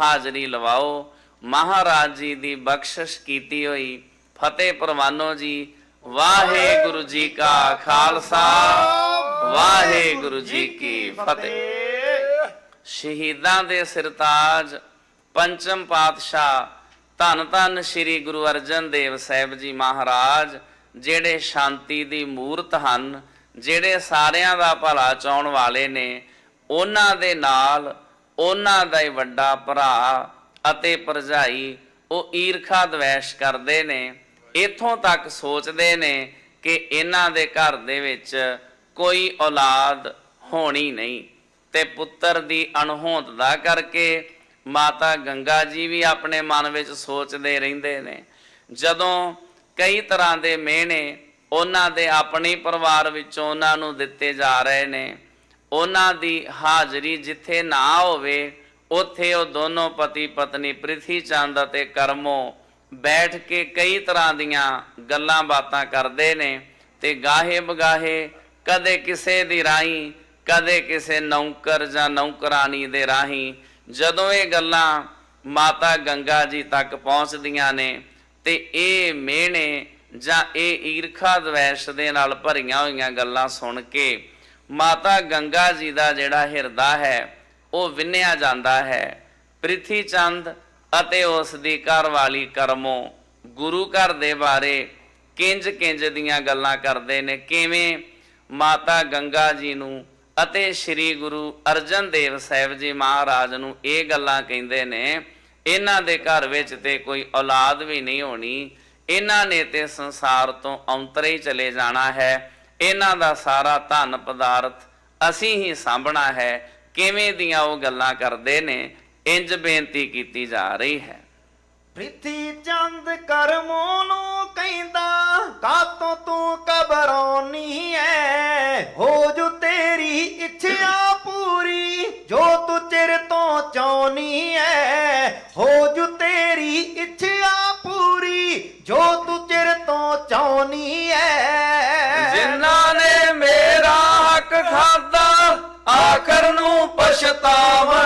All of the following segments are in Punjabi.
ਹਾਜ਼ਰੀ ਲਵਾਓ। ਮਹਾਰਾਜ ਜੀ ਦੀ ਬਖਸ਼ਿਸ਼ ਕੀਤੀ ਹੋਈ। ਫਤਿਹ ਪ੍ਰਵਾਨੋ ਜੀ। ਵਾਹਿਗੁਰੂ ਜੀ ਕਾ ਖਾਲਸਾ। ਵਾਹਿਗੁਰੂ ਜੀ ਕੀ ਫਤਿਹ। ਸ਼ਹੀਦਾਂ ਦੇ ਸਿਰਤਾਜ ਪੰਚਮ ਪਾਤਸ਼ਾਹ ਧੰਨ ਧੰਨ ਸ੍ਰੀ ਗੁਰੂ ਅਰਜਨ ਦੇਵ ਸਾਹਿਬ ਜੀ ਮਹਾਰਾਜ, ਜਿਹੜੇ ਸ਼ਾਂਤੀ ਦੀ ਮੂਰਤ ਹਨ, ਜਿਹੜੇ ਸਾਰਿਆਂ ਦਾ ਭਲਾ ਚਾਹਣ ਵਾਲੇ ਨੇ, ਉਹਨਾਂ ਦੇ ਨਾਲ ਉਹਨਾਂ ਦਾ ਹੀ ਵੱਡਾ ਭਰਾ ਅਤੇ ਭਰਜਾਈ ਉਹ ਈਰਖਾ ਦਵੈਸ਼ ਕਰਦੇ ਨੇ, ਇਥੋਂ ਤੱਕ ਸੋਚਦੇ ਨੇ ਕਿ ਇਹਨਾਂ ਦੇ ਘਰ ਦੇ ਵਿੱਚ ਕੋਈ ਔਲਾਦ ਹੋਣੀ ਨਹੀਂ। ਤੇ ਪੁੱਤਰ ਦੀ ਅਣਹੋਂਦ ਦਾ ਕਰਕੇ ਮਾਤਾ ਗੰਗਾ ਜੀ ਵੀ ਆਪਣੇ ਮਨ ਵਿੱਚ ਸੋਚਦੇ ਰਹਿੰਦੇ ਨੇ। ਜਦੋਂ ਕਈ ਤਰ੍ਹਾਂ ਦੇ ਮਿਹਣੇ ਉਹਨਾਂ ਦੇ ਆਪਣੇ ਪਰਿਵਾਰ ਵਿੱਚੋਂ ਉਹਨਾਂ ਨੂੰ ਦਿੱਤੇ ਜਾ ਰਹੇ ਨੇ ਉਹਨਾਂ ਦੀ ਹਾਜ਼ਰੀ ਜਿੱਥੇ ਨਾ ਹੋਵੇ, ਉੱਥੇ ਉਹ ਦੋਨੋਂ ਪਤੀ ਪਤਨੀ ਪ੍ਰਿਥੀ ਚੰਦ ਅਤੇ ਕਰਮੋ ਬੈਠ ਕੇ ਕਈ ਤਰ੍ਹਾਂ ਦੀਆਂ ਗੱਲਾਂ ਬਾਤਾਂ ਕਰਦੇ ਨੇ ਤੇ ਗਾਹੇ ਬਗਾਹੇ ਕਦੇ ਕਿਸੇ ਦੀ ਰਾਹੀਂ, ਕਦੇ ਕਿਸੇ ਨੌਕਰ ਜਾਂ ਨੌਕਰਾਨੀ ਦੇ ਰਾਹੀਂ ਜਦੋਂ ਇਹ ਗੱਲਾਂ ਮਾਤਾ ਗੰਗਾ ਜੀ ਤੱਕ ਪਹੁੰਚਦੀਆਂ ਨੇ ਤੇ ਇਹ ਮਿਹਣੇ ਜਾਂ ਇਹ ਈਰਖਾ ਦਵੈਸ਼ ਦੇ ਨਾਲ ਭਰੀਆਂ ਹੋਈਆਂ ਗੱਲਾਂ ਸੁਣ ਕੇ ਮਾਤਾ ਗੰਗਾ ਜੀ ਦਾ ਜਿਹੜਾ ਹਿਰਦਾ ਹੈ, ਉਹ ਵਿੰਨਿਆ ਜਾਂਦਾ ਹੈ। ਪ੍ਰਿਥੀ ਚੰਦ ਅਤੇ ਉਸ ਦੀ ਘਰਵਾਲੀ ਕਰਮੋ ਗੁਰੂ ਘਰ ਦੇ ਬਾਰੇ ਕਿੰਜ ਕਿੰਜ ਦੀਆਂ ਗੱਲਾਂ ਕਰਦੇ ਨੇ, ਕਿਵੇਂ ਮਾਤਾ ਗੰਗਾ ਜੀ ਨੂੰ ਅਤੇ ਸ੍ਰੀ ਗੁਰੂ ਅਰਜਨ ਦੇਵ ਸਾਹਿਬ ਜੀ ਮਹਾਰਾਜ ਨੂੰ ਇਹ ਗੱਲਾਂ ਕਹਿੰਦੇ ਨੇ, ਇਹਨਾਂ ਦੇ ਘਰ ਵਿੱਚ ਤੇ ਕੋਈ ਔਲਾਦ ਵੀ ਨਹੀਂ ਹੋਣੀ, ਇਹਨਾਂ ਨੇ ਤੇ ਸੰਸਾਰ ਤੋਂ ਔਂਤਰੇ ਹੀ ਚਲੇ ਜਾਣਾ ਹੈ। ਇਹਨਾਂ ਦਾ ਸਾਰਾ ਧਨ ਪਦਾਰਥ ਅਸੀਂ ਹੀ ਸਾਂਭਣਾ ਹੈ, ਕਿਵੇਂ ਦੀਆਂ ਉਹ ਗੱਲਾਂ ਕਰਦੇ ਨੇ, ਇੰਜ ਬੇਨਤੀ ਕੀਤੀ ਜਾ ਰਹੀ ਹੈ। ਪ੍ਰਿਥੀ ਚੰਦ ਕਰਮੋਂ ਨੂੰ ਕਹਿੰਦਾ, ਕਾਤੋਂ ਤੂੰ ਕਬਰੋਨੀ ਐ? ਹੋ ਜੂ ਤੇਰੀ ਇੱਛਾ ਪੂਰੀ, ਜੋ ਤੂੰ ਚਿਰ ਤੋਂ ਚਾਹਨੀ ਐ। ਹੋ ਜੂ ਤੇਰੀ ਇੱਛਾ ਪੂਰੀ, ਜੋ ਤੂੰ ਚਿਰ ਤੋਂ ਚਾਹਨੀ ਐ। ਜਿਨ੍ਹਾਂ ਨੇ ਮੇਰਾ ਹੱਕ ਖਾਦਾ ਆਖਰ ਨੂੰ ਪਛਤਾਵਾ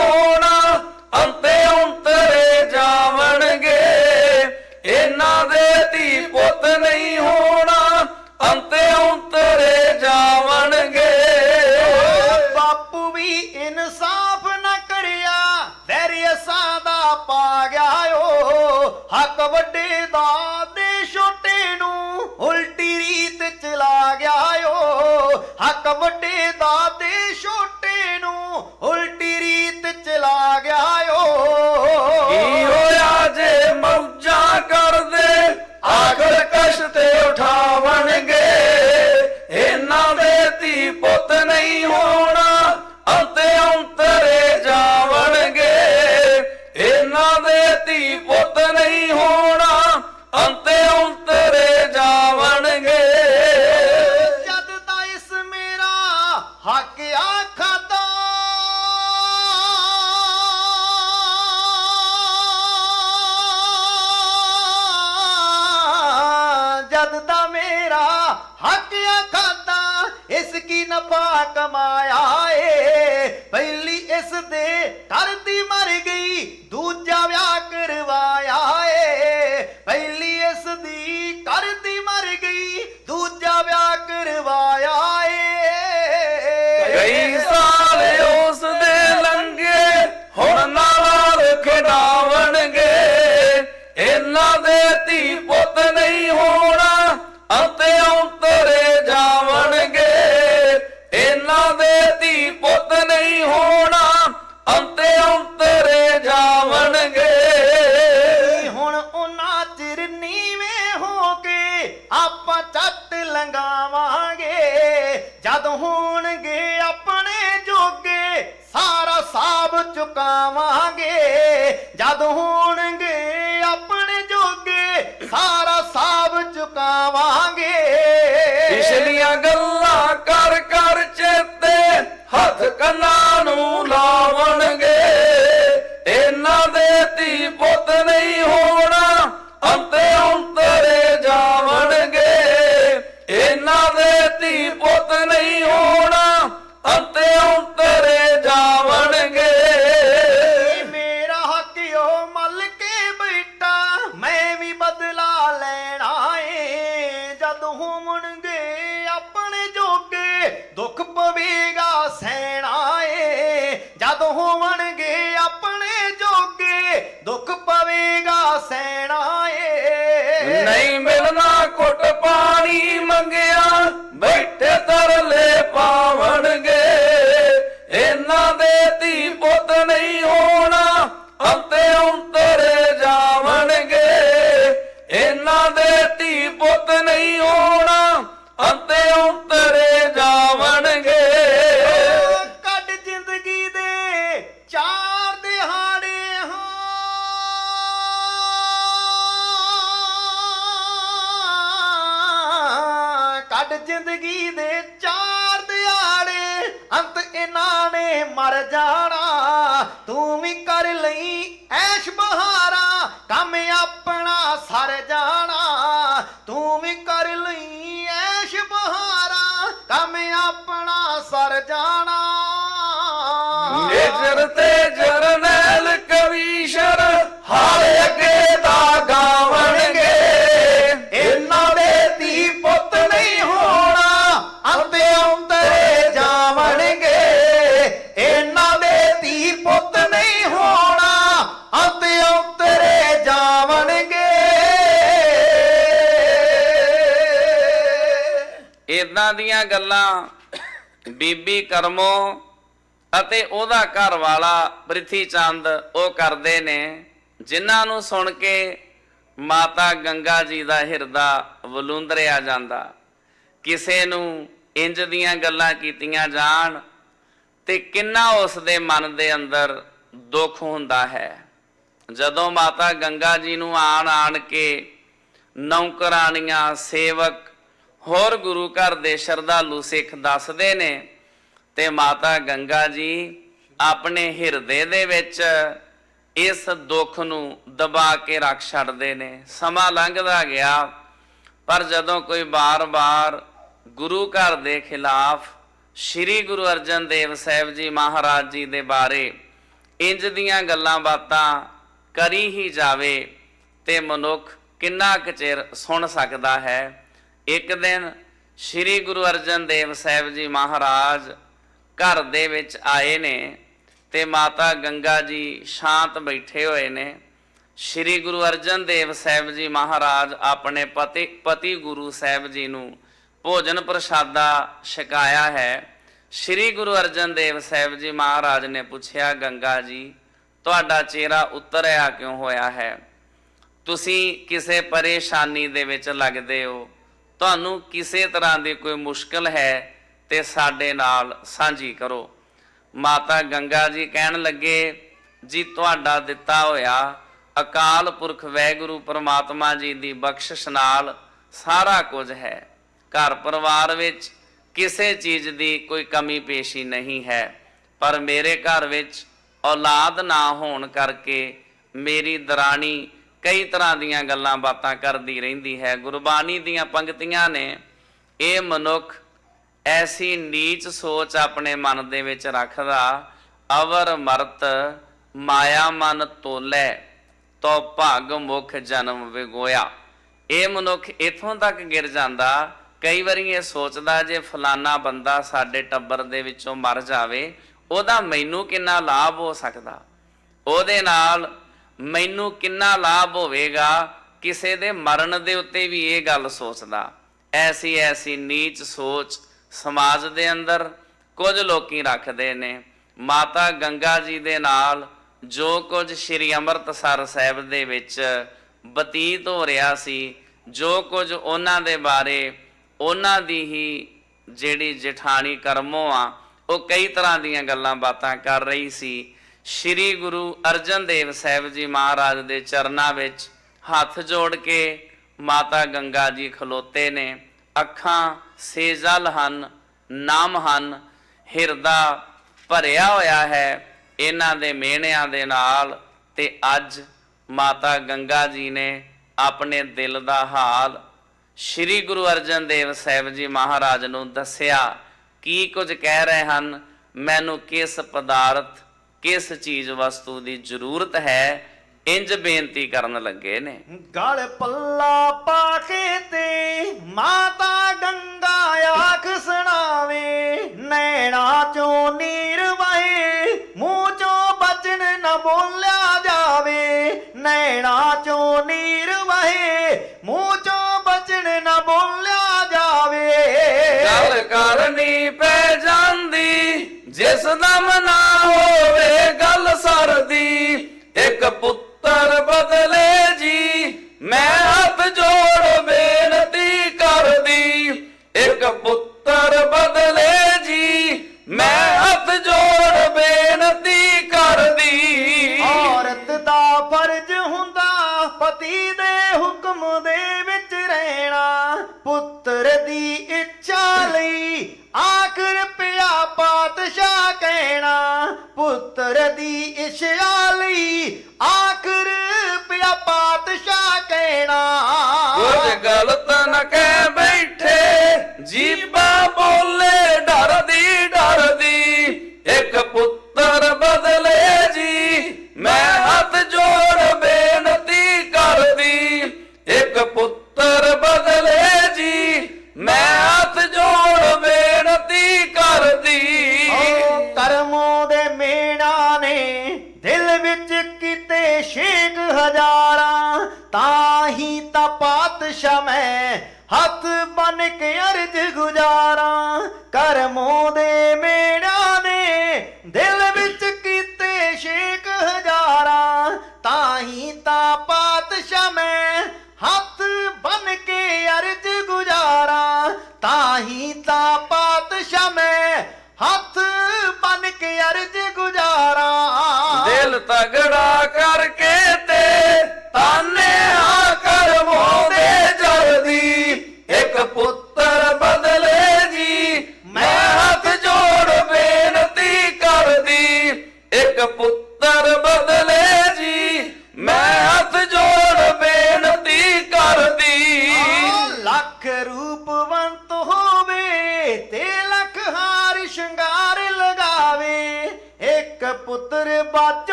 ਹੋਣਾ ਅੰਤੇ ਅੰਤਰੇ ਜਾਵਣਗੇ। ਇਹਨਾਂ ਦੇ ਧੀ ਪੁੱਤ ਨਹੀਂ ਹੋਣਾ ਅੰਤੇ ਅੰਤਰੇ ਜਾਵਣਗੇ। ਬਾਪੂ ਵੀ ਇਨਸਾਫ ਨਾ ਕਰਿਆ, ਵੈਰੀਅਸਾਂ ਦਾ ਪਾ ਗਿਆ ਓ ਹੱਕ ਵੱਡੇ ਦਾ ਦੇ ਛੋਟੇ ਨੂੰ ਉਲਟੀ ਰੀਤ ਚਲਾ ਗਿਆ ਓ ਹੱਕ ਵੱਡੇ ਦਾ ਦੇ ਛੋਟੇ ਚੁਕਾਵਾਂਗੇ। ਜਦ ਹੋਣਗੇ ਆਪਣੇ ਜੋਗੇ, ਸਾਰਾ ਸਾਬ ਚੁਕਾਵਾਂਗੇ। ਪਿਛਲੀਆਂ ਗੱਲਾਂ ਕਰ ਕਰ ਚੇਤੇ ਹੱਥ ਕੰਨਾਂ ਨੂੰ ਲਾਵਣਗੇ। ਨਹੀਂ ਮਿਲਣਾ ਕੁੱਟ ਪਾਣੀ ਮੰਗਿਆ। ਜ਼ਿੰਦਗੀ ਦੇ ਚਾਰ ਦਿਹਾੜੇ ਅੰਤ ਇਹਨਾਂ ਨੇ ਮਰ ਜਾਣਾ। ਤੂੰ ਵੀ ਕਰ ਲਈ ਐਸ਼ ਬਹਾਰਾ, ਕੰਮ ਆਪਣਾ ਸਰ ਜਾਣਾ। ਤੂੰ ਵੀ ਕਰ ਲਈ ਐਸ਼ ਬਹਾਰਾ, ਕੰਮ ਆਪਣਾ ਸਰ ਜਾਣਾ। ਨੇਜਰ ਤੇ ਜਰਨੈਲ ਕਵੀਸ਼ਰ ਹਾਲ ਅੱਗੇ ਇਦਾਂ ਦੀਆਂ ਗੱਲਾਂ ਬੀਬੀ ਕਰਮੋ ਅਤੇ ਉਹਦਾ ਘਰ ਵਾਲਾ ਪ੍ਰਿਥੀ ਚੰਦ ਉਹ ਕਰਦੇ ਨੇ, ਜਿਨ੍ਹਾਂ ਨੂੰ ਸੁਣ ਕੇ ਮਾਤਾ ਗੰਗਾ ਜੀ ਦਾ ਹਿਰਦਾ ਵਲੂੰਦਰਿਆ ਜਾਂਦਾ। ਕਿਸੇ ਨੂੰ ਇੰਜ ਦੀਆਂ ਗੱਲਾਂ ਕੀਤੀਆਂ ਜਾਣ ਤੇ ਕਿੰਨਾ ਉਸ ਦੇ ਮਨ ਦੇ ਅੰਦਰ ਦੁੱਖ ਹੁੰਦਾ ਹੈ। ਜਦੋਂ ਮਾਤਾ ਗੰਗਾ ਜੀ ਨੂੰ ਆਣ ਆਣ ਕੇ ਨੌਕਰਾਨੀਆਂ ਸੇਵਕ ਹੋਰ ਗੁਰੂ ਘਰ ਦੇ ਸ਼ਰਧਾਲੂ ਸਿੱਖ ਦੱਸਦੇ ਨੇ ਤੇ ਮਾਤਾ ਗੰਗਾ ਜੀ ਆਪਣੇ ਹਿਰਦੇ ਦੇ ਵਿੱਚ ਇਸ ਦੁੱਖ ਨੂੰ ਦਬਾ ਕੇ ਰੱਖ ਛੱਡਦੇ ਨੇ। ਸਮਾਂ ਲੰਘਦਾ ਗਿਆ, ਪਰ ਜਦੋਂ ਕੋਈ ਬਾਰ-ਬਾਰ ਗੁਰੂ ਘਰ ਦੇ ਖਿਲਾਫ ਸ੍ਰੀ ਗੁਰੂ ਅਰਜਨ ਦੇਵ ਸਾਹਿਬ ਜੀ ਮਹਾਰਾਜ ਜੀ ਦੇ ਬਾਰੇ ਇੰਜ ਦੀਆਂ ਗੱਲਾਂ ਬਾਤਾਂ ਕਰੀ ਹੀ ਜਾਵੇ ਤੇ ਮਨੁੱਖ ਕਿੰਨਾ ਕੁ ਚਿਰ ਸੁਣ ਸਕਦਾ ਹੈ। ਇੱਕ ਦਿਨ ਸ੍ਰੀ ਗੁਰੂ ਅਰਜਨ ਦੇਵ ਸਾਹਿਬ ਜੀ ਮਹਾਰਾਜ ਘਰ ਦੇ ਵਿੱਚ ਆਏ ਨੇ ਤੇ ਮਾਤਾ ਗੰਗਾ ਜੀ ਸ਼ਾਂਤ ਬੈਠੇ ਹੋਏ ਨੇ। ਸ੍ਰੀ ਗੁਰੂ ਅਰਜਨ ਦੇਵ ਸਾਹਿਬ ਜੀ ਮਹਾਰਾਜ ਆਪਣੇ ਪਤੀ ਪਤੀ ਗੁਰੂ ਸਾਹਿਬ ਜੀ ਨੂੰ ਭੋਜਨ ਪ੍ਰਸ਼ਾਦਾ ਛਕਾਇਆ ਹੈ। ਸ੍ਰੀ ਗੁਰੂ ਅਰਜਨ ਦੇਵ ਸਾਹਿਬ ਜੀ ਮਹਾਰਾਜ ਨੇ ਪੁੱਛਿਆ, ਗੰਗਾ ਜੀ, ਤੁਹਾਡਾ ਚਿਹਰਾ ਉਤਰਿਆ ਕਿਉਂ ਹੋਇਆ ਹੈ? ਤੁਸੀਂ ਕਿਸੇ ਪਰੇਸ਼ਾਨੀ ਦੇ ਵਿੱਚ ਲੱਗਦੇ ਹੋ। ਤੁਹਾਨੂੰ ਕਿਸੇ ਤਰ੍ਹਾਂ ਦੀ ਕੋਈ ਮੁਸ਼ਕਲ ਹੈ ਤੇ ਸਾਡੇ ਨਾਲ ਸਾਂਝੀ ਕਰੋ। ਮਾਤਾ ਗੰਗਾ ਜੀ ਕਹਿਣ ਲੱਗੇ, ਜੀ ਤੁਹਾਡਾ ਦਿੱਤਾ ਹੋਇਆ ਅਕਾਲ ਪੁਰਖ ਵੈਗੁਰੂ ਪਰਮਾਤਮਾ ਜੀ ਦੀ ਬਖਸ਼ਿਸ਼ ਨਾਲ ਸਾਰਾ ਕੁਝ ਹੈ। ਘਰ ਪਰਿਵਾਰ ਵਿੱਚ ਕਿਸੇ ਚੀਜ਼ ਦੀ ਕੋਈ ਕਮੀ ਪੇਸ਼ੀ ਨਹੀਂ ਹੈ, ਪਰ ਮੇਰੇ ਘਰ ਵਿੱਚ ਔਲਾਦ ਨਾ ਹੋਣ ਕਰਕੇ ਮੇਰੀ ਦਰਾਣੀ ਕਈ ਤਰ੍ਹਾਂ ਦੀਆਂ ਗੱਲਾਂ ਬਾਤਾਂ ਕਰਦੀ ਰਹਿੰਦੀ ਹੈ। ਗੁਰਬਾਣੀ ਦੀਆਂ ਪੰਕਤੀਆਂ ਨੇ ਇਹ ਮਨੁੱਖ ਐਸੀ ਨੀਚ ਸੋਚ ਆਪਣੇ ਮਨ ਦੇ ਵਿੱਚ ਰੱਖਦਾ, ਅਵਰ ਮਰਤ ਮਾਇਆ ਮਨ ਤੋਲੇ ਤੋ ਭਾਗ ਮੁਖ ਜਨਮ ਵਿਗੋਇਆ। ਇਹ ਮਨੁੱਖ ਇਥੋਂ ਤੱਕ ਗਿਰ ਜਾਂਦਾ, ਕਈ ਵਾਰੀ ਇਹ ਸੋਚਦਾ ਜੇ ਫਲਾਨਾ ਬੰਦਾ ਸਾਡੇ ਟੱਬਰ ਦੇ ਵਿੱਚੋਂ ਮਰ ਜਾਵੇ, ਉਹਦਾ ਮੈਨੂੰ ਕਿੰਨਾ ਲਾਭ ਹੋ ਸਕਦਾ? ਉਹਦੇ ਨਾਲ ਮੈਨੂੰ ਕਿੰਨਾ ਲਾਭ ਹੋਵੇਗਾ? ਕਿਸੇ ਦੇ ਮਰਨ ਦੇ ਉੱਤੇ ਵੀ ਇਹ ਗੱਲ ਸੋਚਦਾ। ਐਸੀ ਐਸੀ ਨੀਚ ਸੋਚ ਸਮਾਜ ਦੇ ਅੰਦਰ ਕੁਝ ਲੋਕੀ ਰੱਖਦੇ ਨੇ। ਮਾਤਾ ਗੰਗਾ ਜੀ ਦੇ ਨਾਲ ਜੋ ਕੁਝ ਸ੍ਰੀ ਅੰਮ੍ਰਿਤਸਰ ਸਾਹਿਬ ਦੇ ਵਿੱਚ ਬਤੀਤ ਹੋ ਰਿਹਾ ਸੀ, ਜੋ ਕੁਝ ਉਹਨਾਂ ਦੇ ਬਾਰੇ ਉਹਨਾਂ ਦੀ ਹੀ ਜਿਹੜੀ ਜਠਾਣੀ ਕਰਮੋ ਆ, ਉਹ ਕਈ ਤਰ੍ਹਾਂ ਦੀਆਂ ਗੱਲਾਂ ਬਾਤਾਂ ਕਰ ਰਹੀ ਸੀ। ਸ੍ਰੀ ਗੁਰੂ ਅਰਜਨ ਦੇਵ ਸਾਹਿਬ ਜੀ ਮਹਾਰਾਜ ਦੇ ਚਰਨਾਂ ਵਿੱਚ ਹੱਥ ਜੋੜ ਕੇ ਮਾਤਾ ਗੰਗਾ ਜੀ ਖਲੋਤੇ ਨੇ। ਅੱਖਾਂ ਸੇਜਲ ਹਨ, ਨਾਮ ਹਨ, ਹਿਰਦਾ ਭਰਿਆ ਹੋਇਆ ਹੈ ਇਹਨਾਂ ਦੇ ਮਿਹਣਿਆਂ ਦੇ ਨਾਲ ਤੇ ਅੱਜ ਮਾਤਾ ਗੰਗਾ ਜੀ ਨੇ ਆਪਣੇ ਦਿਲ ਦਾ ਹਾਲ ਸ੍ਰੀ ਗੁਰੂ ਅਰਜਨ ਦੇਵ ਸਾਹਿਬ ਜੀ ਮਹਾਰਾਜ ਨੂੰ ਦੱਸਿਆ। ਕੀ ਕੁਝ ਕਹਿ ਰਹੇ ਹਨ? ਮੈਨੂੰ ਕਿਸ ਪਦਾਰਥ ਕਿਸ ਚੀਜ਼ ਵਸਤੂ ਦੀ ਜ਼ਰੂਰਤ ਹੈ ਇੰਜ ਬੇਨਤੀ ਕਰਨ ਲੱਗੇ ਨੇ। ਗਲ ਪੱਲਾ ਪਾ ਕੇ ਤੇ ਮਾਤਾ ਗੰਗਾ ਆਖ ਸੁਣਾਵੇ ਨੈਣਾ ਚੋਂ ਨੀਰ ਵਹੇ ਮੂੰਹ ਚੋਂ ਬਚਨ ਨਾ ਬੋਲਿਆ ਜਾਵੇ। ਨੈਣਾ ਚੋਂ ਨੀਰ ਵਹੇ ਮੂੰਹ ਚੋਂ ਬਚਨ ਨਾ ਬੋਲਿਆ ਜਾਵੇ। ਗੱਲ ਕਰਨੀ ਪੈ ਜਾਂਦੀ। ਜਿਸ ਦਾ ਮਨਾ ਹੋਵੇ ਗੱਲ ਸਰਦੀ ਇੱਕ ਪੁੱਤਰ ਬਦਲੇ ਜੀ। ਮੈਂ ਹੱਥ ਜੋੜ ਬੇਨਤੀ ਕਰਦੀ, ਇੱਕ ਪੁੱਤਰ ਬਨ ਕੇ ਇੱਕ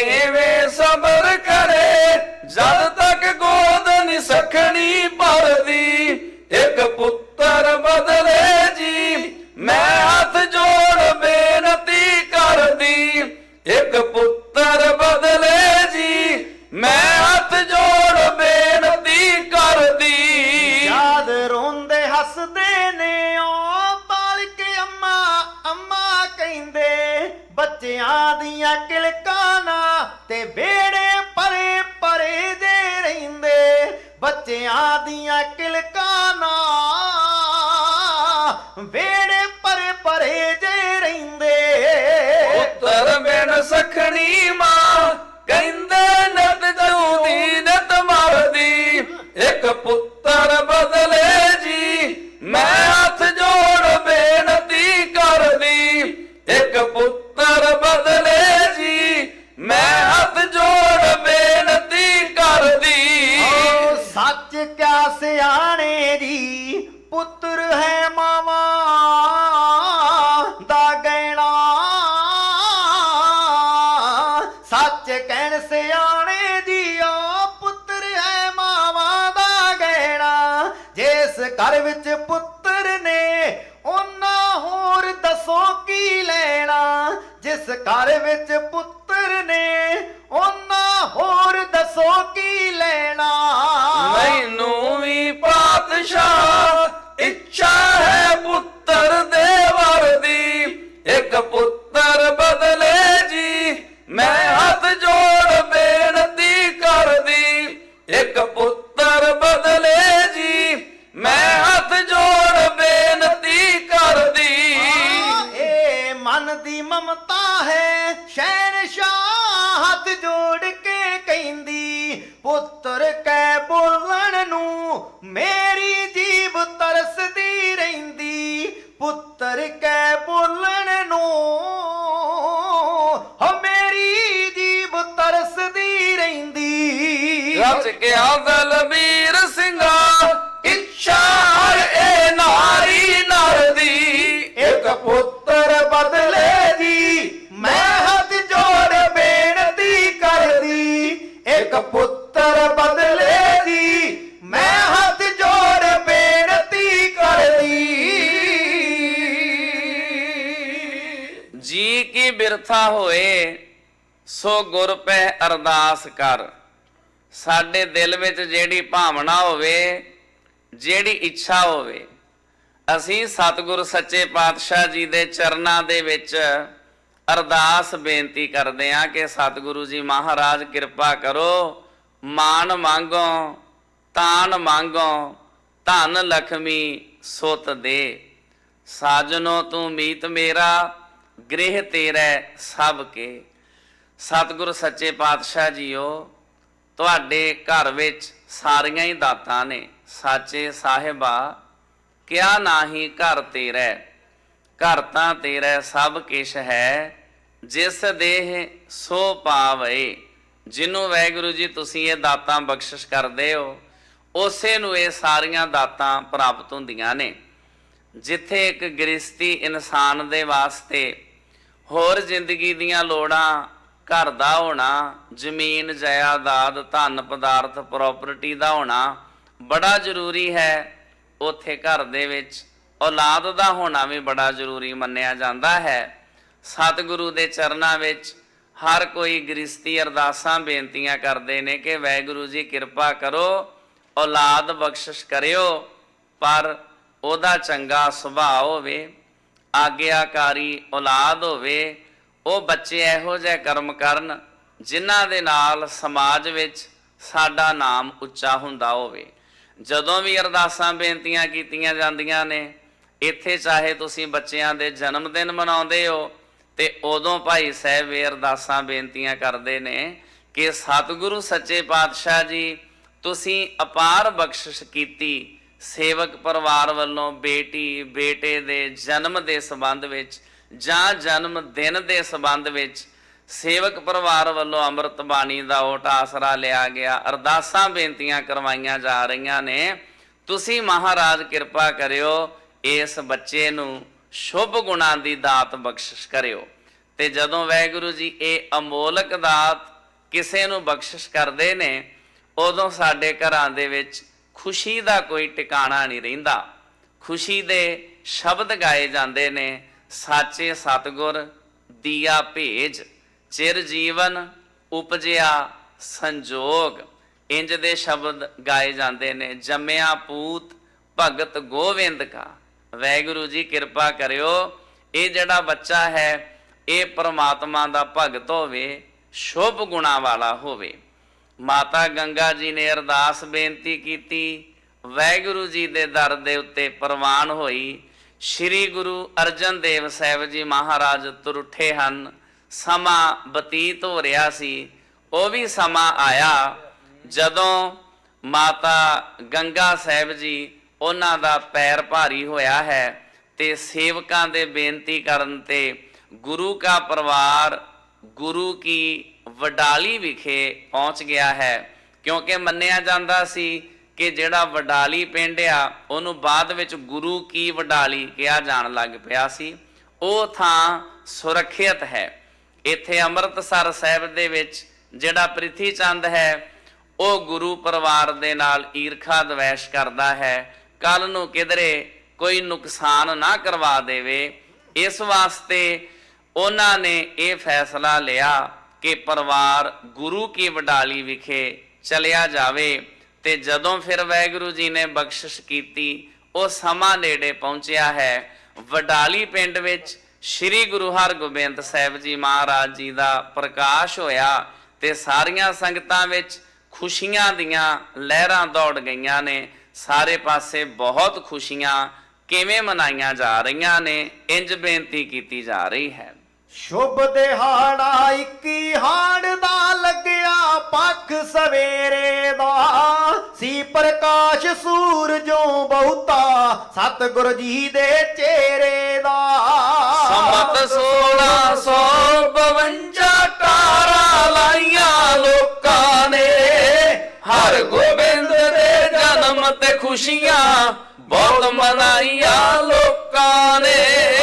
ਕਿਵੇਂ ਸਬਰ ਕਰੇ, ਜਦ ਤੱਕ ਗੋਦ ਨੀ ਭਰਦੀ, ਇੱਕ ਪੁੱਤਰ ਬਦਲੇ ਜੀ, ਮੈਂ ਹੱਥ ਜੋੜ ਬੇਨਤੀ ਕਰਦੀ, ਇੱਕ ਪੁੱਤਰ ਬਦਲੇ ਜੀ, ਮੈਂ ਹੱਥ ਜੋੜ ਬੇਨਤੀ ਕਰਦੀ। ਯਾਦ ਰੋਂਦੇ ਹੱਸਦੇ ਨੇ ਓ ਬੱਚਿਆਂ ਦੀਆਂ ਕਿਲਕਾਂ ਨਾ ਤੇ ਵੇੜੇ ਪਰੇ ਪਰੇ ਦੇ ਰਹਿੰਦੇ। ਬੱਚਿਆਂ ਦੀਆਂ ਕਿਲਕਾਂ ਨਾ ਵੇੜੇ ਪਰੇ ਪਰੇ ਜੇ ਰਹਿੰਦੇ। ਪੁੱਤਰ ਬਿਨ ਸਖਣੀ ਮਾਂ ਕਹਿੰਦੇ ਨਤ ਜੂਦੀ ਨਤ ਮਰਦੀ। ਇੱਕ ਪੁੱਤਰ ਘਰ ਵਿੱਚ ਪੁੱਤਰ ਨੇ, ਉਹਨਾਂ ਹੋਰ ਦੱਸੋ ਕੀ ਲੈਣਾ? ਜਿਸ ਘਰ ਵਿੱਚ ਪੁੱਤਰ ਨੇ, ਉਹਨਾਂ ਹੋਰ ਦੱਸੋ ਕੀ ਲੈਣਾ? ਮੈਨੂੰ ਵੀ ਪਾਤਸ਼ਾਹ ਅਰਦਾਸ ਕਰ। ਸਾਡੇ ਦਿਲ ਵਿੱਚ ਜਿਹੜੀ ਭਾਵਨਾ ਹੋਵੇ, ਜਿਹੜੀ ਇੱਛਾ ਹੋਵੇ, ਅਸੀਂ ਸਤਿਗੁਰ ਸੱਚੇ ਪਾਤਸ਼ਾਹ ਜੀ ਦੇ ਚਰਨਾਂ ਦੇ ਵਿੱਚ ਅਰਦਾਸ ਬੇਨਤੀ ਕਰਦੇ ਹਾਂ ਕਿ ਸਤਿਗੁਰੂ ਜੀ ਮਹਾਰਾਜ ਕਿਰਪਾ ਕਰੋ ਮਾਨ ਮੰਗੋ, ਤਾਨ ਮੰਗੋ, ਧਨ ਲਖਮੀ ਸੁਤ ਦੇ। ਸਾਜਨੋ ਤੂੰ ਮੀਤ ਮੇਰਾ, ਗ੍ਰਹਿ ਤੇਰਾ ਸਭ ਕੇ। ਸਤਿਗੁਰ ਸੱਚੇ ਪਾਤਸ਼ਾਹ ਜੀਓ, ਤੁਹਾਡੇ ਘਰ ਵਿੱਚ ਸਾਰੀਆਂ ਹੀ ਦਾਤਾਂ ਨੇ। ਸਾਚੇ ਸਾਹਿਬਾ, ਕਿਆ ਨਾਹੀ ਘਰ ਤੇਰਾ? ਘਰ ਤਾਂ ਤੇਰਾ ਸਭ ਕਿਛ ਹੈ, ਜਿਸ ਦੇਹ ਸੋ ਪਾਵੇ। ਜਿਹਨੂੰ ਵੈਗੁਰੂ ਜੀ ਤੁਸੀਂ ਇਹ ਦਾਤਾਂ ਬਖਸ਼ਿਸ਼ ਕਰਦੇ ਹੋ, ਉਸੇ ਨੂੰ ਇਹ ਸਾਰੀਆਂ ਦਾਤਾਂ ਪ੍ਰਾਪਤ ਹੁੰਦੀਆਂ ਨੇ। ਜਿੱਥੇ ਇੱਕ ਗ੍ਰਸਤੀ ਇਨਸਾਨ ਦੇ ਵਾਸਤੇ ਹੋਰ ਜ਼ਿੰਦਗੀ ਦੀਆਂ ਲੋੜਾਂ ਘਰ ਦਾ ਹੋਣਾ, ਜ਼ਮੀਨ, ਜਾਇਦਾਦ, ਧਨ, ਪਦਾਰਥ ਪ੍ਰਾਪਰਟੀ ਦਾ ਹੋਣਾ ਬੜਾ ਜ਼ਰੂਰੀ ਹੈ ਉਥੇ ਘਰ ਦੇ ਵਿੱਚ। ਔਲਾਦ ਦਾ ਹੋਣਾ ਵੀ ਬੜਾ ਜ਼ਰੂਰੀ ਮੰਨਿਆ ਜਾਂਦਾ ਹੈ। ਸਤਿਗੁਰੂ ਦੇ ਚਰਨਾਂ ਵਿੱਚ ਹਰ ਕੋਈ ਗ੍ਰਸਤੀ ਅਰਦਾਸਾਂ ਬੇਨਤੀਆਂ ਕਰਦੇ ਨੇ ਕਿ ਵਾਹਿਗੁਰੂ ਜੀ ਕਿਰਪਾ ਕਰੋ, ਔਲਾਦ ਬਖਸ਼ਿਸ਼ ਕਰਿਓ, ਪਰ ਉਹਦਾ ਚੰਗਾ ਸੁਭਾਅ ਹੋਵੇ, ਆਗਿਆਕਾਰੀ ਔਲਾਦ ਹੋਵੇ ਉਹ ਬੱਚੇ ਇਹੋ ਜਿਹੇ ਕਰਮ ਕਰਨ ਜਿਨ੍ਹਾਂ ਦੇ ਨਾਲ ਸਮਾਜ ਵਿੱਚ ਸਾਡਾ ਨਾਮ ਉੱਚਾ ਹੁੰਦਾ ਹੋਵੇ। ਜਦੋਂ ਵੀ ਅਰਦਾਸਾਂ ਬੇਨਤੀਆਂ ਕੀਤੀਆਂ ਜਾਂਦੀਆਂ ਨੇ, ਇੱਥੇ ਚਾਹੇ ਤੁਸੀਂ ਬੱਚਿਆਂ ਦੇ ਜਨਮ ਦਿਨ ਮਨਾਉਂਦੇ ਹੋ ਤੇ ਉਦੋਂ ਭਾਈ ਸਾਹਿਬ ਇਹ ਅਰਦਾਸਾਂ ਬੇਨਤੀਆਂ ਕਰਦੇ ਨੇ ਕਿ ਸਤਿਗੁਰੂ ਸੱਚੇ ਪਾਤਸ਼ਾਹ ਜੀ, ਤੁਸੀਂ ਅਪਾਰ ਬਖਸ਼ਿਸ਼ ਕੀਤੀ ਸੇਵਕ ਪਰਿਵਾਰ ਵੱਲੋਂ ਬੇਟੀ, ਬੇਟੇ ਦੇ ਜਨਮ ਦੇ ਸੰਬੰਧ ਵਿੱਚ ਜਾਂ ਜਨਮ ਦਿਨ ਦੇ ਸੰਬੰਧ ਵਿੱਚ ਸੇਵਕ ਪਰਿਵਾਰ ਵੱਲੋਂ ਅੰਮ੍ਰਿਤ ਬਾਣੀ ਦਾ ਓਟ ਆਸਰਾ ਲਿਆ ਗਿਆ। ਅਰਦਾਸਾਂ ਬੇਨਤੀਆਂ ਕਰਵਾਈਆਂ ਜਾ ਰਹੀਆਂ ਨੇ। ਤੁਸੀਂ ਮਹਾਰਾਜ ਕਿਰਪਾ ਕਰਿਓ, ਇਸ ਬੱਚੇ ਨੂੰ ਸ਼ੁਭ ਗੁਣਾਂ ਦੀ ਦਾਤ ਬਖਸ਼ਿਸ਼ ਕਰਿਓ। ਤੇ ਜਦੋਂ ਵਾਹਿਗੁਰੂ ਜੀ ਇਹ ਅਮੋਲਕ ਦਾਤ ਕਿਸੇ ਨੂੰ ਬਖਸ਼ਿਸ਼ ਕਰਦੇ ਨੇ, ਉਦੋਂ ਸਾਡੇ ਘਰਾਂ ਦੇ ਵਿੱਚ ਖੁਸ਼ੀ ਦਾ ਕੋਈ ਟਿਕਾਣਾ ਨਹੀਂ ਰਹਿੰਦਾ। ਖੁਸ਼ੀ ਦੇ ਸ਼ਬਦ ਗਾਏ ਜਾਂਦੇ ਨੇ ਸਾਚੇ ਸਤਗੁਰ ਦੀਆ ਭੇਜ, ਚਿਰ ਜੀਵਨ ਉਪਜਿਆ ਸੰਜੋਗ। ਇੰਜ ਦੇ ਸ਼ਬਦ ਗਾਏ ਜਾਂਦੇ ਨੇ, ਜੰਮਿਆ ਪੂਤ ਭਗਤ ਗੋਵਿੰਦ ਕਾ। ਵੈਗੁਰੂ ਜੀ ਕਿਰਪਾ ਕਰਿਓ, ਇਹ ਜਿਹੜਾ ਬੱਚਾ ਹੈ, ਇਹ ਪ੍ਰਮਾਤਮਾ ਦਾ ਭਗਤ ਹੋਵੇ, ਸ਼ੁਭ ਗੁਣਾ ਵਾਲਾ ਹੋਵੇ। ਮਾਤਾ ਗੰਗਾ ਜੀ ਨੇ ਅਰਦਾਸ ਬੇਨਤੀ ਕੀਤੀ, ਵੈਗੁਰੂ ਜੀ ਦੇ ਦਰ ਦੇ ਉੱਤੇ ਪ੍ਰਵਾਨ ਹੋਈ ਸ੍ਰੀ ਗੁਰੂ ਅਰਜਨ ਦੇਵ ਸਾਹਿਬ ਜੀ ਮਹਾਰਾਜ ਤੁਰਠੇ ਹਨ। ਸਮਾਂ ਬਤੀਤ ਹੋ ਰਿਹਾ ਸੀ। ਉਹ ਵੀ ਸਮਾਂ ਆਇਆ। ਜਦੋਂ ਮਾਤਾ ਗੰਗਾ ਸਾਹਿਬ ਜੀ ਉਹਨਾਂ ਦਾ ਪੈਰ ਭਾਰੀ ਹੋਇਆ ਹੈ ਤੇ ਸੇਵਕਾਂ ਦੇ ਬੇਨਤੀ ਕਰਨ ਤੇ ਗੁਰੂ ਕਾ ਪਰਿਵਾਰ ਗੁਰੂ ਕੀ ਵਡਾਲੀ ਵਿਖੇ ਪਹੁੰਚ ਗਿਆ ਹੈ। ਕਿਉਂਕਿ ਮੰਨਿਆ ਜਾਂਦਾ ਸੀ ਕਿ ਜਿਹੜਾ ਵਡਾਲੀ ਪਿੰਡ ਆ, ਉਹਨੂੰ ਬਾਅਦ ਵਿੱਚ ਗੁਰੂ ਕੀ ਵਡਾਲੀ ਕਿਹਾ ਜਾਣ ਲੱਗ ਪਿਆ ਸੀ। ਉਹ ਥਾਂ ਸੁਰੱਖਿਅਤ ਹੈ। ਇੱਥੇ ਅੰਮ੍ਰਿਤਸਰ ਸਾਹਿਬ ਦੇ ਵਿੱਚ ਜਿਹੜਾ ਪ੍ਰਿਥੀ ਚੰਦ ਹੈ, ਉਹ ਗੁਰੂ ਪਰਿਵਾਰ ਦੇ ਨਾਲ ਈਰਖਾ ਦਵੈਸ਼ ਕਰਦਾ ਹੈ। ਕੱਲ ਨੂੰ ਕਿਧਰੇ ਕੋਈ ਨੁਕਸਾਨ ਨਾ ਕਰਵਾ ਦੇਵੇ। ਇਸ ਵਾਸਤੇ ਉਹਨਾਂ ਨੇ ਇਹ ਫੈਸਲਾ ਲਿਆ ਕਿ ਪਰਿਵਾਰ ਗੁਰੂ ਕੀ ਵਡਾਲੀ ਵਿਖੇ ਚਲਿਆ ਜਾਵੇ। ਤੇ ਜਦੋਂ ਫਿਰ ਵਾਹਿਗੁਰੂ ਜੀ ਨੇ ਬਖਸ਼ਿਸ਼ ਕੀਤੀ, ਉਹ ਸਮਾਂ ਨੇੜੇ ਪਹੁੰਚਿਆ ਹੈ। ਵਡਾਲੀ ਪਿੰਡ ਵਿੱਚ ਸ੍ਰੀ ਗੁਰੂ ਹਰਗੋਬਿੰਦ ਸਾਹਿਬ ਜੀ ਮਹਾਰਾਜ ਜੀ ਦਾ ਪ੍ਰਕਾਸ਼ ਹੋਇਆ ਤੇ ਸਾਰੀਆਂ ਸੰਗਤਾਂ ਵਿੱਚ ਖੁਸ਼ੀਆਂ ਦੀਆਂ ਲਹਿਰਾਂ ਦੌੜ ਗਈਆਂ ਨੇ। ਸਾਰੇ ਪਾਸੇ ਬਹੁਤ ਖੁਸ਼ੀਆਂ ਕਿਵੇਂ ਮਨਾਈਆਂ ਜਾ ਰਹੀਆਂ ਨੇ ਇੰਜ ਬੇਨਤੀ ਕੀਤੀ ਜਾ ਰਹੀ ਹੈ। ਸ਼ੁਭ ਦਿਹਾੜਾ 21 ਹਾੜ ਦਾ ਲੱਗਿਆ ਪੱਖ ਸਵੇਰੇ ਦਾ। ਸੀ ਪ੍ਰਕਾਸ਼ ਸੂਰਜੋਂ ਬਹੁਤਾ ਸਤਿਗੁਰ ਜੀ ਦੇ ਚਿਹਰੇ ਦਾ। ਸੰਮਤ 1652 ਟਾਰਾ ਲਾਈਆਂ ਲੋਕਾਂ ਨੇ। ਹਰ ਗੋਬਿੰਦ ਦੇ ਜਨਮ ਤੇ ਖੁਸ਼ੀਆਂ ਬਹੁਤ ਮਨਾਈਆਂ ਲੋਕਾਂ ਨੇ।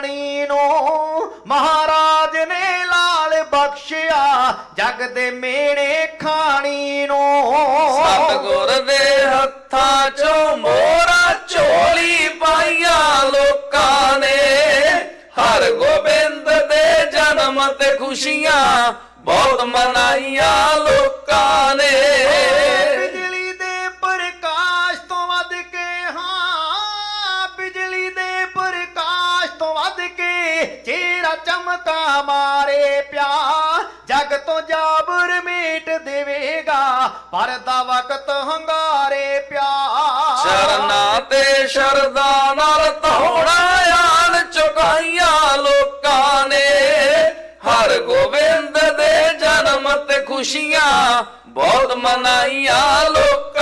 ਨਮਾਣੀ ਨੂੰ ਮਹਾਰਾਜ ਨੇ ਲਾਲ ਬਖਸ਼ਿਆ, ਜਗ ਦੇ ਮੇੜੇ ਖਾਣੀ ਨੂੰ। ਸਤਗੁਰ ਦੇ ਹੱਥਾਂ ਚੋਂ ਮੋਰਾ ਝੋਲੀ ਪਾਈਆਂ ਲੋਕਾਂ ਨੇ। ਹਰ ਗੋਬਿੰਦ ਦੇ ਜਨਮ ਤੇ ਖੁਸ਼ੀਆਂ ਬਹੁਤ ਮਨਾਈਆਂ ਲੋਕਾਂ ਨੇ। ਚਿਹਰਾ ਮਾਰੇ ਪਿਆ। ਜਗ ਤੋਂ ਜਾਬਰ ਮੇਟ ਦੇਵੇਗਾ, ਪਰ ਦਾ ਵਕਤ ਹੰਗਾਰੇ ਪਿਆ। ਚਰਨਾਂ ਤੇ ਸ਼ਰਦਾ ਨਾਲ ਧੋਣਾ ਆਣ ਚੁਕਾਈਆਂ ਲੋਕਾਂ ਨੇ। ਹਰ ਗੋਬਿੰਦ ਦੇ ਜਨਮ ਤੇ ਖੁਸ਼ੀਆਂ ਬਹੁਤ ਮਨਾਈਆਂ ਲੋਕਾਂ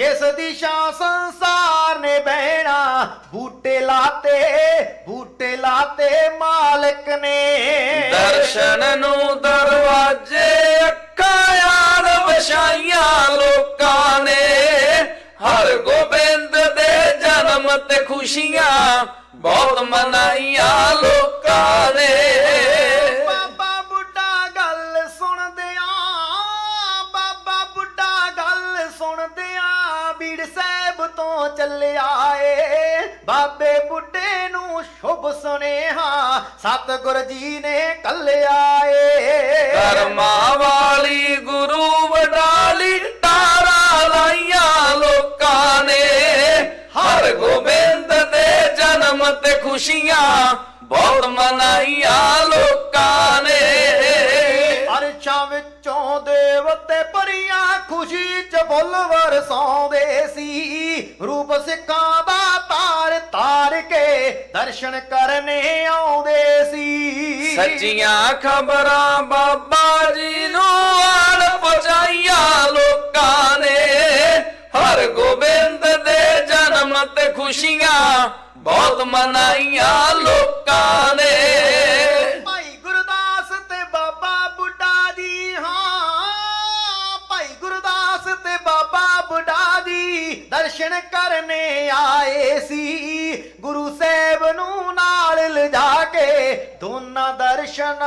ਜਿਸ ਦਿਸ਼ਾ ਸੰਸਾਰ ਨੇ ਬਹਿਣਾ, ਬੂਟੇ ਲਾਤੇ ਬੂਟੇ ਲਾਤੇ ਮਾਲਕ ਨੇ। ਦਰਸ਼ਨ ਨੂੰ ਦਰਵਾਜੇ ਅੱਖਾਂ ਆਣ ਵਛਾਈਆਂ ਲੋਕਾਂ ਨੇ। ਹਰ ਗੋਬਿੰਦ ਦੇ ਜਨਮ ਤੇ ਖੁਸ਼ੀਆਂ ਬਹੁਤ ਮਨਾਈਆਂ ਲੋਕਾਂ ਨੇ। ਤੋਂ ਚੱਲਿਆ ਏ? ਬਾਬੇ ਬੁੱਢੇ ਨੂੰ ਸ਼ੁਭ ਸੁਨੇਹਾ ਸਤਿਗੁਰ ਜੀ ਨੇ ਕੱਲਿਆ ਏ। ਕਰਮਾਂ ਵਾਲੀ ਗੁਰੂ ਵਡਾਲੀ ਟਾਰਾ ਲਾਈਆਂ ਲੋਕਾਂ ਨੇ। ਹਰ ਗੋਬਿੰਦ ਦੇ ਜਨਮ ਤੇ ਖੁਸ਼ੀਆਂ ਬਹੁਤ ਮਨਾਈਆਂ ਲੋਕਾਂ ਨੇ। ਅਰਸ਼ਾਂ ਵਿੱਚੋਂ ਦੇਵਤੇ ਪਰੀਆਂ ਖੁਸ਼ੀ ਚ ਫੁੱਲ ਵਰਸਾਉਂਦੇ ਸੀ। ਰੂਪ ਸਿੱਖਾਂ ਦਾ ਤਾਰ ਤਾਰ ਕੇ ਦਰਸ਼ਨ ਕਰਨੇ ਆਉਂਦੇ ਸੀ। ਸੱਚੀਆਂ ਖਬਰਾਂ ਬਾਬਾ ਜੀ ਨੂੰ ਆਣ ਪਹੁੰਚਾਈਆਂ ਲੋਕਾਂ ਨੇ। ਹਰ ਗੋਬਿੰਦ ਦੇ ਜਨਮ ਤੇ ਖੁਸ਼ੀਆਂ ਬਹੁਤ ਮਨਾਈਆਂ ਲੋਕਾਂ ਨੇ। ਬੁੱਢਾ ਜੀ ਦਰਸ਼ਨ ਕਰਨੇ ਆਏ ਸੀ। ਗੁਰੂ ਸਾਹਿਬ ਨੂੰ ਨਾਲ ਲਿਜਾ ਕੇ ਦੋਨਾਂ ਦਰਸ਼ਨ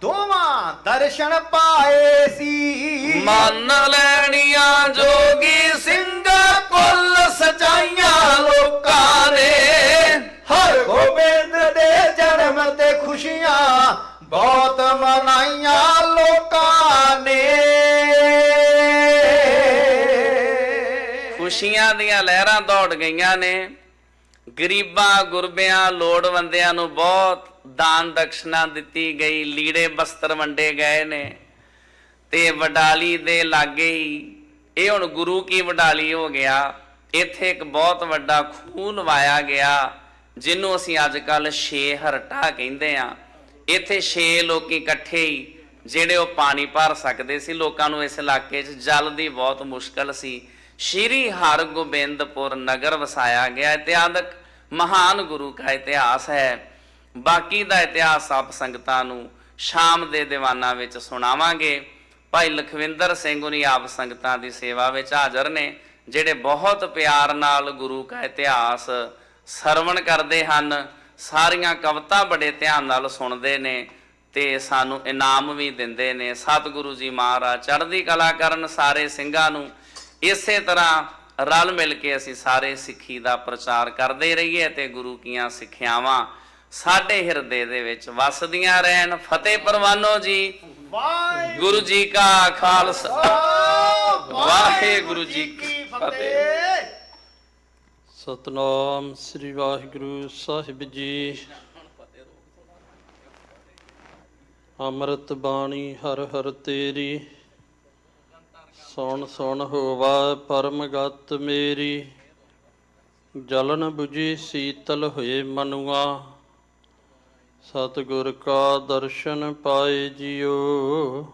ਦੋਵਾਂ ਦਰਸ਼ਨ ਪਾਏ ਸੀ। ਮੰਨ ਲੈਣੀਆਂ ਜੋਗੀ ਸਿੰਘਾਂ ਕੁੱਲ ਸਚਾਈਆਂ ਲੋਕਾਂ ਨੇ। ਹਰ ਗੋਬਿੰਦ ਦੇ ਜਨਮ ਤੇ ਖੁਸ਼ੀਆਂ ਬਹੁਤ ਮਨਾਈਆਂ ਲੋਕਾਂ ਨੇ। ਖੁਸ਼ੀਆਂ ਦੀਆਂ ਲਹਿਰਾਂ ਦੌੜ ਗਈਆਂ ਨੇ। ਗਰੀਬਾਂ, ਗੁਰਬਿਆਂ, ਲੋੜਵੰਦਿਆਂ ਨੂੰ ਬਹੁਤ ਦਾਨ ਦਕਸ਼ਨਾ ਦਿੱਤੀ ਗਈ। ਲੀੜੇ ਬਸਤਰ ਵੰਡੇ ਗਏ ਨੇ। ਤੇ ਵਡਾਲੀ ਦੇ ਲਾਗੇ ਹੀ, ਇਹ ਹੁਣ ਗੁਰੂ ਕੀ ਵਡਾਲੀ ਹੋ ਗਿਆ। ਇੱਥੇ ਇੱਕ ਬਹੁਤ ਵੱਡਾ ਖੂਹ ਲਵਾਇਆ ਗਿਆ, ਜਿਹਨੂੰ ਅਸੀਂ ਅੱਜ ਕੱਲ ਛੇ ਹਰਟਾ ਕਹਿੰਦੇ ਆ ਇੱਥੇ ਛੇ ਲੋਕੀ ਇਕੱਠੇ ਹੀ, ਜਿਹੜੇ ਉਹ ਪਾਣੀ ਭਰ ਸਕਦੇ ਸੀ। ਲੋਕਾਂ ਨੂੰ ਇਸ ਇਲਾਕੇ 'ਚ ਜਲ ਦੀ ਬਹੁਤ ਮੁਸ਼ਕਲ ਸੀ। ਸ਼੍ਰੀ ਹਰਗੋਬਿੰਦਪੁਰ ਨਗਰ ਵਸਾਇਆ ਗਿਆ। ਇਤਿਆਦਕ ਮਹਾਨ ਗੁਰੂ ਦਾ ਇਤਿਹਾਸ ਹੈ। ਬਾਕੀ ਦਾ ਇਤਿਹਾਸ ਆਪ ਸੰਗਤਾਂ ਨੂੰ ਸ਼ਾਮ ਦੇ ਦੀਵਾਨਾਂ ਵਿੱਚ ਸੁਣਾਵਾਂਗੇ। ਭਾਈ ਲਖਵਿੰਦਰ ਸਿੰਘ ਉਨੀ ਆਪ ਸੰਗਤਾਂ ਦੀ ਸੇਵਾ ਵਿੱਚ ਹਾਜ਼ਰ ਨੇ, ਜਿਹੜੇ ਬਹੁਤ ਪਿਆਰ ਨਾਲ ਗੁਰੂ ਦਾ ਇਤਿਹਾਸ ਸਰਵਣ ਕਰਦੇ ਹਨ। ਸਾਰੀਆਂ ਕਵਿਤਾ ਬੜੇ ਧਿਆਨ ਨਾਲ ਸੁਣਦੇ ਨੇ ਤੇ ਸਾਨੂੰ ਇਨਾਮ ਵੀ ਦਿੰਦੇ ਨੇ। ਸਤਿਗੁਰੂ ਜੀ ਮਹਾਰਾਜ, ਚੜ੍ਹਦੀ ਕਲਾ ਕਰਨ ਸਾਰੇ ਸਿੰਘਾਂ ਨੂੰ ਇਸੇ ਤਰ੍ਹਾਂ ਰਲ ਮਿਲ ਕੇ ਅਸੀਂ ਸਾਰੇ ਸਿੱਖੀ ਦਾ ਪ੍ਰਚਾਰ ਕਰਦੇ ਰਹੀਏ ਤੇ ਗੁਰੂ ਕੀਆਂ ਸਿੱਖਿਆਵਾਂ ਸਾਡੇ ਹਿਰਦੇ ਦੇ ਵਿੱਚ ਵਸਦੀਆਂ ਰਹਿਣ। ਫਤਿਹ ਪਰਵਾਨੋ ਜੀ। ਵਾਹਿਗੁਰੂ ਗੁਰੂ ਜੀ ਕਾ ਖਾਲਸਾ। ਵਾਹਿਗੁਰੂ ਜੀ ਕੀ ਫਤਿਹ। ਸਤਨਾਮ ਸ੍ਰੀ ਵਾਹਿਗੁਰੂ ਸਾਹਿਬ ਜੀ। ਅੰਮ੍ਰਿਤ ਬਾਣੀ ਹਰ ਹਰ ਤੇਰੀ। ਸੁਣ ਸੁਣ ਹੋਵਾ ਪਰਮ ਗਤ ਮੇਰੀ, ਜਲਨ 부ਜੀ ਸੀਤਲ ਹੋਏ ਮਨੁਆ। ਸਤਿਗੁਰ ਕਾ ਦਰਸ਼ਨ ਪਾਏ ਜਿਉ।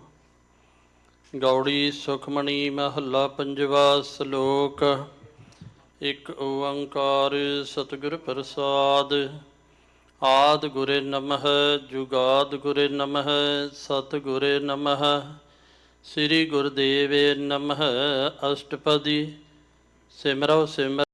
ਗੌੜੀ ਸੁਖਮਣੀ ਮਹੱਲਾ ਪੰਜਵਾ ਸ਼ਲੋਕ। ਇਕ ਓੰਕਾਰ ਸਤਿਗੁਰ ਪ੍ਰਸਾਦ। ਆਦ ਗੁਰੇ ਨਮః ਜੁਗਾਦ ਗੁਰੇ ਨਮః ਸਤਿਗੁਰੇ ਨਮః ਸ੍ਰੀ ਗੁਰਦੇਵੇ ਨਮః ਅਸ਼ਟਪਦੀ। ਸਿਮਰੋ ਸਿਮਰ